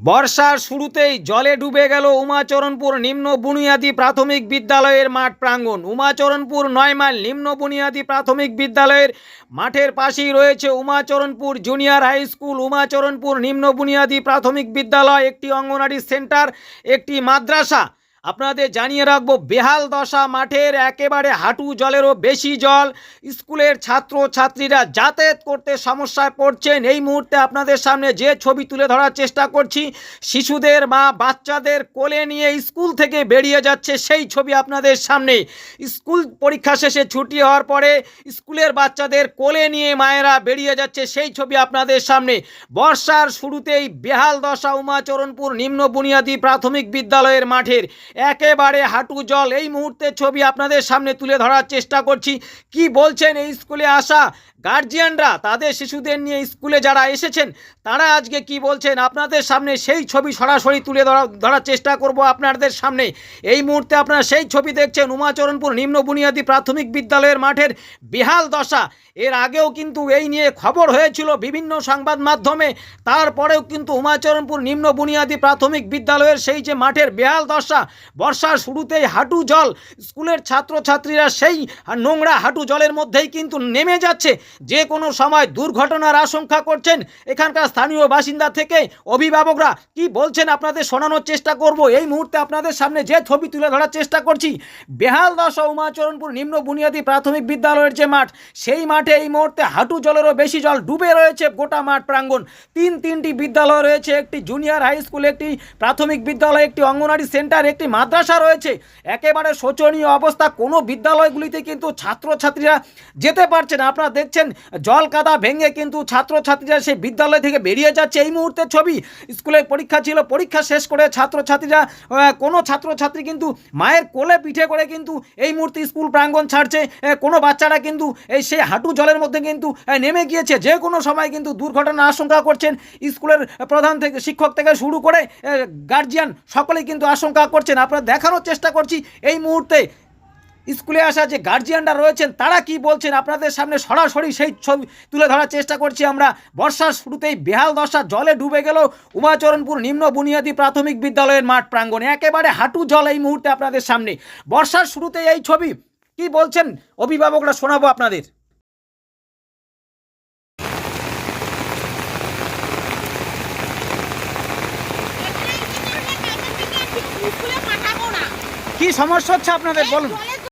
বর্ষার শুরুতেই জলে ডুবে গেল উমাচরণপুর নিম্ন বুনিয়াদি প্রাথমিক বিদ্যালয়ের মাঠ প্রাঙ্গণ। উমাচরণপুর নয় মাইল নিম্ন বুনিয়াদি প্রাথমিক বিদ্যালয়ের মাঠের পাশেই রয়েছে Umacharanpur junior high school. Umacharanpur নিম্ন বুনিয়াদি প্রাথমিক বিদ্যালয় একটি অঙ্গনারী সেন্টার, একটি মাদ্রাসা। আপনাদের জানিয়ে রাখব, বেহাল দশা মাঠের একেবারে হাঁটু জলেরও বেশি জল। স্কুলের ছাত্র ছাত্রীরা যাতায়াত করতে সমস্যায় পড়ছেন। এই মুহূর্তে আপনাদের সামনে যে ছবি তুলে ধরার চেষ্টা করছি, শিশুদের, মা, বাচ্চাদের কোলে নিয়ে স্কুল থেকে বেরিয়ে যাচ্ছে সেই ছবি আপনাদের সামনে স্কুল পরীক্ষা শেষে ছুটি হওয়ার পরে স্কুলের বাচ্চাদের কোলে নিয়ে মায়েরা বেরিয়ে যাচ্ছে সেই ছবি আপনাদের সামনে। বর্ষার শুরুতেই বেহাল দশা উমাচরণপুর নিম্ন বুনিয়াদী প্রাথমিক বিদ্যালয়ের মাঠের একেবারে হাঁটু জল। এই মুহূর্তে ছবি আপনাদের সামনে তুলে ধরার চেষ্টা করছি। কি বলছেন এই স্কুলে আসা? গার্জিয়ানরা, তাদের শিশুদের নিয়ে স্কুলে যারা এসেছেন, তারা আজকে কি বলছেন? আপনাদের সামনে সেই ছবি সরাসরি তুলে ধরা, ধরার চেষ্টা করব আপনাদের সামনে। এই মুহূর্তে আপনারা সেই ছবি দেখছেন উমাচরণপুর নিম্ন বুনিয়াদী প্রাথমিক বিদ্যালয়ের মাঠের বেহাল দশা। এর আগেও কিন্তু এই নিয়ে খবর হয়েছিল বিভিন্ন সংবাদ মাধ্যমে। তারপরেও কিন্তু উমাচরণপুর নিম্ন বুনিয়াদী প্রাথমিক বিদ্যালয়ের সেই যে মাঠের বেহাল দশা, বর্ষার শুরুতেই হাঁটু জল, স্কুলের ছাত্রছাত্রীরা সেই নোংরা হাঁটু জলের মধ্যেই কিন্তু নেমে যাচ্ছে। যে কোনো সময় দুর্ঘটনার আশঙ্কা করছেন, এখানকার স্থানীয় বাসিন্দা থেকে অভিভাবকরা কি বলছেন আপনাদের শোনানোর চেষ্টা করব। এই মুহূর্তে আপনাদের সামনে যে ছবি তুলে ধরার চেষ্টা করছি, বেহাল দশা উমাচরণপুর নিম্ন বুনিয়াদী প্রাথমিক বিদ্যালয়ের যে মাঠ, সেই মাঠে এই মুহূর্তে হাঁটু জলেরও বেশি জল ডুবে রয়েছে গোটা মাঠ প্রাঙ্গণ। তিন তিনটি বিদ্যালয় রয়েছে, একটি জুনিয়র হাই স্কুল, একটি প্রাথমিক বিদ্যালয়, একটি অঙ্গনারী সেন্টার, একটি মাদ্রাসা রয়েছে। একেবারে শোচনীয় অবস্থা। কোনো বিদ্যালয়গুলিতে কিন্তু ছাত্রছাত্রীরা যেতে পারছে না। আপনারা দেখছেন জল কাদা ভেঙে কিন্তু ছাত্রছাত্রীরা সেই বিদ্যালয় থেকে বেরিয়ে যাচ্ছে এই মুহূর্তের ছবি। স্কুলের পরীক্ষা ছিল, পরীক্ষা শেষ করে ছাত্রছাত্রীরা কোনো ছাত্রছাত্রী কিন্তু মায়ের কোলে পিঠে করে কিন্তু এই মুহূর্তে স্কুল প্রাঙ্গণ ছাড়ছে। কোনো বাচ্চারা কিন্তু এই সেই হাঁটু জলের মধ্যে কিন্তু নেমে গিয়েছে। যে কোনো সময় কিন্তু দুর্ঘটনা আশঙ্কা করছেন স্কুলের প্রধান থেকে, শিক্ষক থেকে শুরু করে গার্জিয়ান সকলেই কিন্তু আশঙ্কা করছেন। আপনারা দেখানোর চেষ্টা করছি, এই মুহূর্তে স্কুলে আসা যে গার্জিয়ানরা রয়েছেন তারা কি বলছেন? আপনাদের সামনে সরাসরি সেই ছবি তুলে ধরার চেষ্টা করছি আমরা। বর্ষার শুরুতেই বেহাল দশা জলে ডুবে গেল উমাচরণপুর নিম্ন বুনিয়াদী প্রাথমিক বিদ্যালয়ের মাঠ প্রাঙ্গণে একেবারে হাঁটু জল এই মুহূর্তে আপনাদের সামনে। বর্ষার শুরুতেই এই ছবি কি বলছেন অভিভাবকরা শোনাবো আপনাদের। কি সমস্যা হচ্ছে আপনাদের? বলুন।